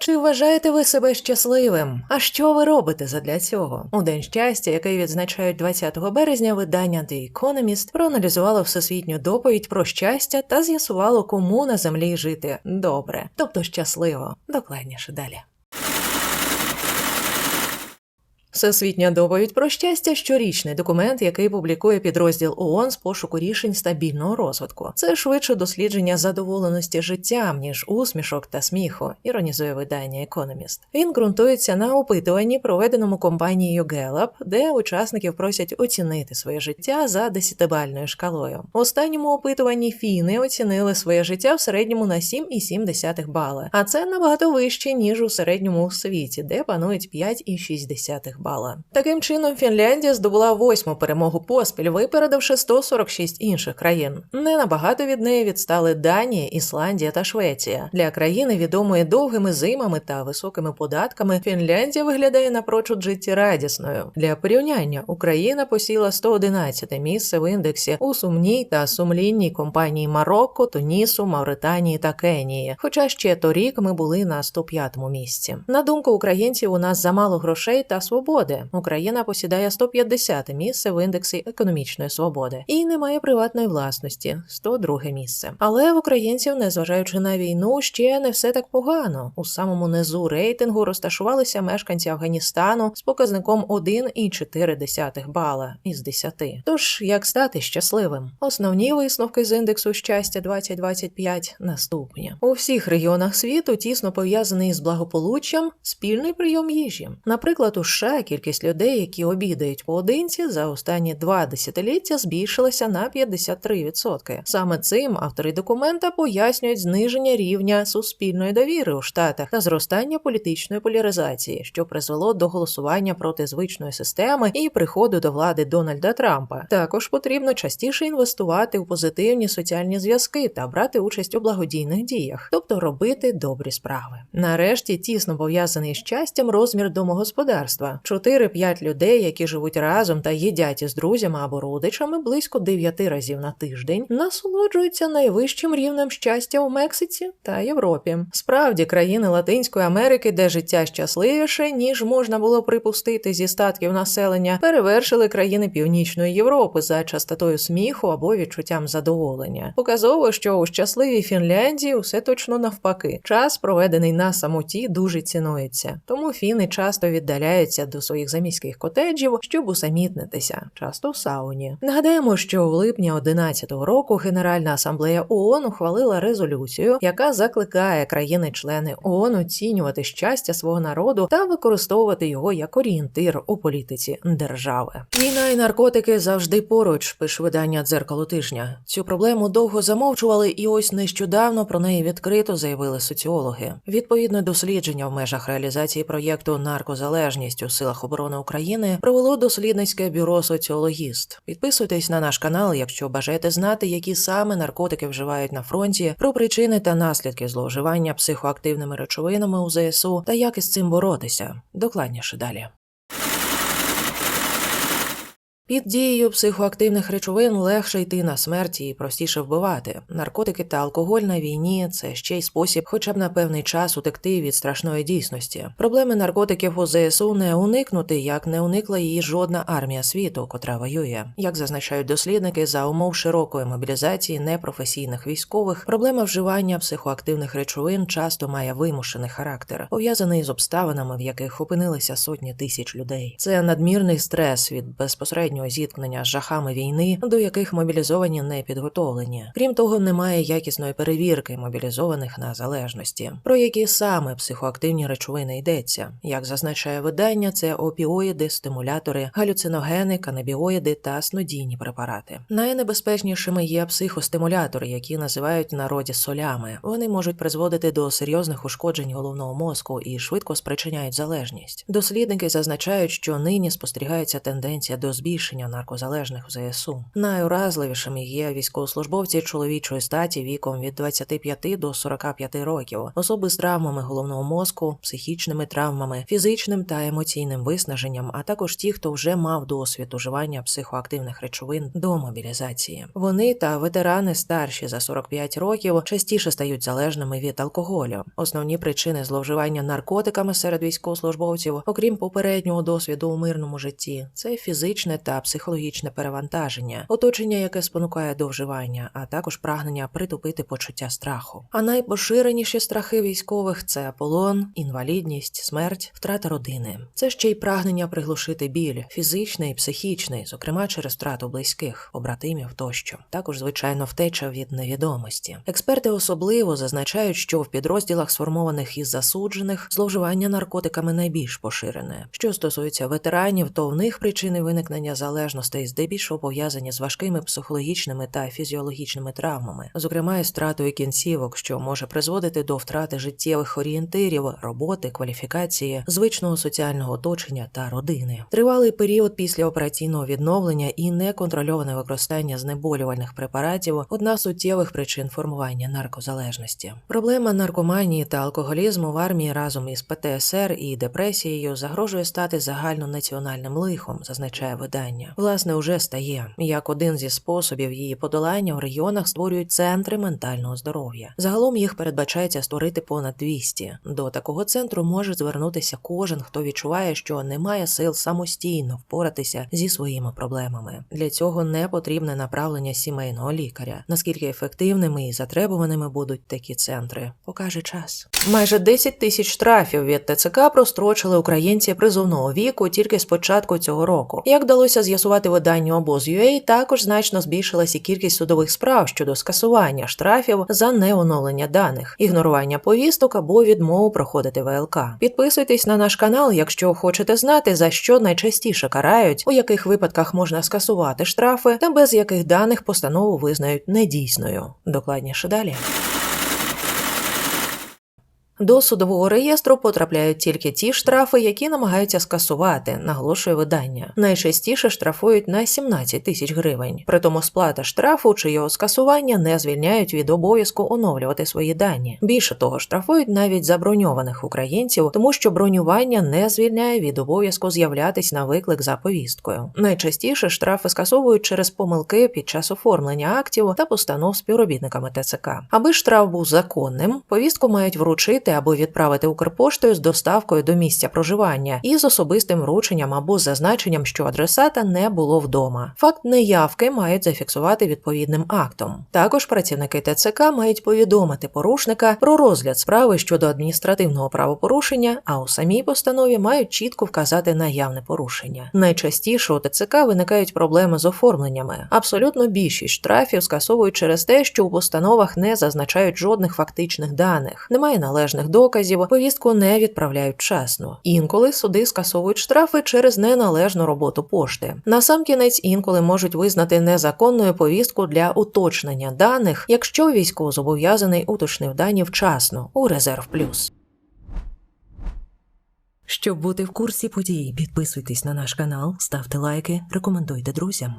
Чи вважаєте ви себе щасливим? А що ви робите задля цього? У день щастя, який відзначають 20 березня, видання The Economist проаналізувало всесвітню доповідь про щастя та з'ясувало, кому на землі жити добре, тобто щасливо. Докладніше далі. Всесвітня доповідь про щастя щорічний документ, який публікує підрозділ ООН з пошуку рішень стабільного розвитку. Це швидше дослідження задоволеності життям, ніж усмішок та сміху, іронізує видання Economist. Він ґрунтується на опитуванні, проведеному компанією Gallup, де учасників просять оцінити своє життя за десятибальною шкалою. У останньому опитуванні фіни оцінили своє життя в середньому на 7,7 бали, а це набагато вище ніж у середньому у світі, де панують 5,6 бала. Таким чином, Фінляндія здобула восьму перемогу поспіль, випередивши 146 інших країн. Не набагато від неї відстали Данія, Ісландія та Швеція. Для країни, відомої довгими зимами та високими податками, Фінляндія виглядає напрочуд життєрадісною. Для порівняння Україна посіла 111 місце в індексі у сумній та сумлінній компанії Марокко, Тунісу, Мавританії та Кенії. Хоча ще торік ми були на 105-му місці. На думку українців, у нас замало грошей та свободи. Україна посідає 150 місце в індексі економічної свободи і не має приватної власності 102 місце. Але в українців, незважаючи на війну, ще не все так погано. У самому низу рейтингу розташувалися мешканці Афганістану з показником 1,4 бала із 10. Тож як стати щасливим? Основні висновки з індексу щастя 2025 наступні у всіх регіонах світу тісно пов'язаний з благополуччям спільний прийом їжі. Наприклад, у США кількість людей, які обідають поодинці, за останні два десятиліття збільшилася на 53%. Саме цим автори документа пояснюють зниження рівня суспільної довіри у штатах та зростання політичної поляризації, що призвело до голосування проти звичної системи і приходу до влади Дональда Трампа. Також потрібно частіше інвестувати у позитивні соціальні зв'язки та брати участь у благодійних діях, тобто робити добрі справи. Нарешті тісно пов'язаний з щастям розмір домогосподарства. 4-5 людей, які живуть разом та їдять із друзями або родичами близько 9 разів на тиждень, насолоджуються найвищим рівнем щастя у Мексиці та Європі. Справді, країни Латинської Америки, де життя щасливіше, ніж можна було припустити зі статків населення, перевершили країни Північної Європи за частотою сміху або відчуттям задоволення. Показово, що у щасливій Фінляндії усе точно навпаки. Час, проведений на самоті, дуже цінується, тому фіни часто віддаляються до своїх заміських котеджів, щоб усамітнитися, часто в сауні. Нагадаємо, що у липні 2011 року Генеральна асамблея ООН ухвалила резолюцію, яка закликає країни-члени ООН оцінювати щастя свого народу та використовувати його як орієнтир у політиці держави. Війна і наркотики завжди поруч, пише видання дзеркало тижня. Цю проблему довго замовчували, і ось нещодавно про неї відкрито заявили соціологи. Відповідне дослідження в межах реалізації проєкту Наркозалежність у силах оборони України провело дослідницьке бюро Соціологіст. Підписуйтесь на наш канал, якщо бажаєте знати, які саме наркотики вживають на фронті, про причини та наслідки зловживання психоактивними речовинами у ЗСУ та як із цим боротися. Докладніше далі. Під дією психоактивних речовин легше йти на смерть і простіше вбивати. Наркотики та алкоголь на війні це ще й спосіб, хоча б на певний час утекти від страшної дійсності. Проблеми наркотиків у ЗСУ не уникнути, як не уникла її жодна армія світу, котра воює. Як зазначають дослідники, за умов широкої мобілізації непрофесійних військових, проблема вживання психоактивних речовин часто має вимушений характер, пов'язаний з обставинами, в яких опинилися сотні тисяч людей. Це надмірний стрес від безпосереднього зіткнення з жахами війни, до яких мобілізовані не підготовлені. Крім того, немає якісної перевірки мобілізованих на залежності, про які саме психоактивні речовини йдеться. Як зазначає видання, це опіоїди, стимулятори, галюциногени, канабіоїди та снодійні препарати. Найнебезпечнішими є психостимулятори, які називають народі солями. Вони можуть призводити до серйозних ушкоджень головного мозку і швидко спричиняють залежність. Дослідники зазначають, що нині спостерігається тенденція до збільшення рішення наркозалежних в ЗСУ. Найуразливішими є військовослужбовці чоловічої статі віком від 25 до 45 років, особи з травмами головного мозку, психічними травмами, фізичним та емоційним виснаженням, а також ті, хто вже мав досвід уживання психоактивних речовин до мобілізації. Вони та ветерани старші за 45 років частіше стають залежними від алкоголю. Основні причини зловживання наркотиками серед військовослужбовців, окрім попереднього досвіду у мирному житті, це фізичне та психологічне перевантаження, оточення, яке спонукає до вживання, а також прагнення притупити почуття страху. А найпоширеніші страхи військових це полон, інвалідність, смерть, втрата родини. Це ще й прагнення приглушити біль, фізичний, психічний, зокрема через втрату близьких, побратимів тощо. Також, звичайно, втеча від невідомості. Експерти особливо зазначають, що в підрозділах, сформованих із засуджених, зловживання наркотиками найбільш поширене. Що стосується ветеранів, то в них причини виникнення залежностей здебільшого пов'язані з важкими психологічними та фізіологічними травмами, зокрема із втратою кінцівок, що може призводити до втрати життєвих орієнтирів, роботи, кваліфікації, звичного соціального оточення та родини. Тривалий період після операційного відновлення і неконтрольоване використання знеболювальних препаратів одна з суттєвих причин формування наркозалежності. Проблема наркоманії та алкоголізму в армії разом із ПТСР і депресією загрожує стати загальнонаціональним лихом, зазначає видання. Власне, уже стає як один зі способів її подолання в регіонах створюють центри ментального здоров'я. Загалом їх передбачається створити понад 200. До такого центру може звернутися кожен, хто відчуває, що не має сил самостійно впоратися зі своїми проблемами. Для цього не потрібне направлення сімейного лікаря. Наскільки ефективними і затребуваними будуть такі центри, покаже час. Майже 10 тисяч штрафів від ТЦК прострочили українці призовного віку тільки з початку цього року. Як вдалося з'ясувати виданню обоз.ua, також значно збільшилась і кількість судових справ щодо скасування штрафів за неоновлення даних, ігнорування повісток або відмову проходити ВЛК. Підписуйтесь на наш канал, якщо хочете знати, за що найчастіше карають, у яких випадках можна скасувати штрафи, та без яких даних постанову визнають недійсною. Докладніше далі. До судового реєстру потрапляють тільки ті штрафи, які намагаються скасувати, наголошує видання. Найчастіше штрафують на 17 тисяч гривень. Притому сплата штрафу чи його скасування не звільняють від обов'язку оновлювати свої дані. Більше того, штрафують навіть заброньованих українців, тому що бронювання не звільняє від обов'язку з'являтись на виклик за повісткою. Найчастіше штрафи скасовують через помилки під час оформлення актів та постанов співробітниками ТЦК. Аби штраф був законним, повістку мають вручити або відправити Укрпоштою з доставкою до місця проживання і з особистим врученням або з зазначенням, що адресата не було вдома. Факт неявки мають зафіксувати відповідним актом. Також працівники ТЦК мають повідомити порушника про розгляд справи щодо адміністративного правопорушення, а у самій постанові мають чітко вказати наявне порушення. Найчастіше у ТЦК виникають проблеми з оформленнями. Абсолютно більшість штрафів скасовують через те, що у постановах не зазначають жодних фактичних даних, немає належних доказів, повістку не відправляють вчасно. Інколи суди скасовують штрафи через неналежну роботу пошти. Насамкінець інколи можуть визнати незаконною повістку для уточнення даних, якщо військовозобов'язаний уточнив дані вчасно у резерв плюс. Щоб бути в курсі подій, підписуйтесь на наш канал, ставте лайки, рекомендуйте друзям.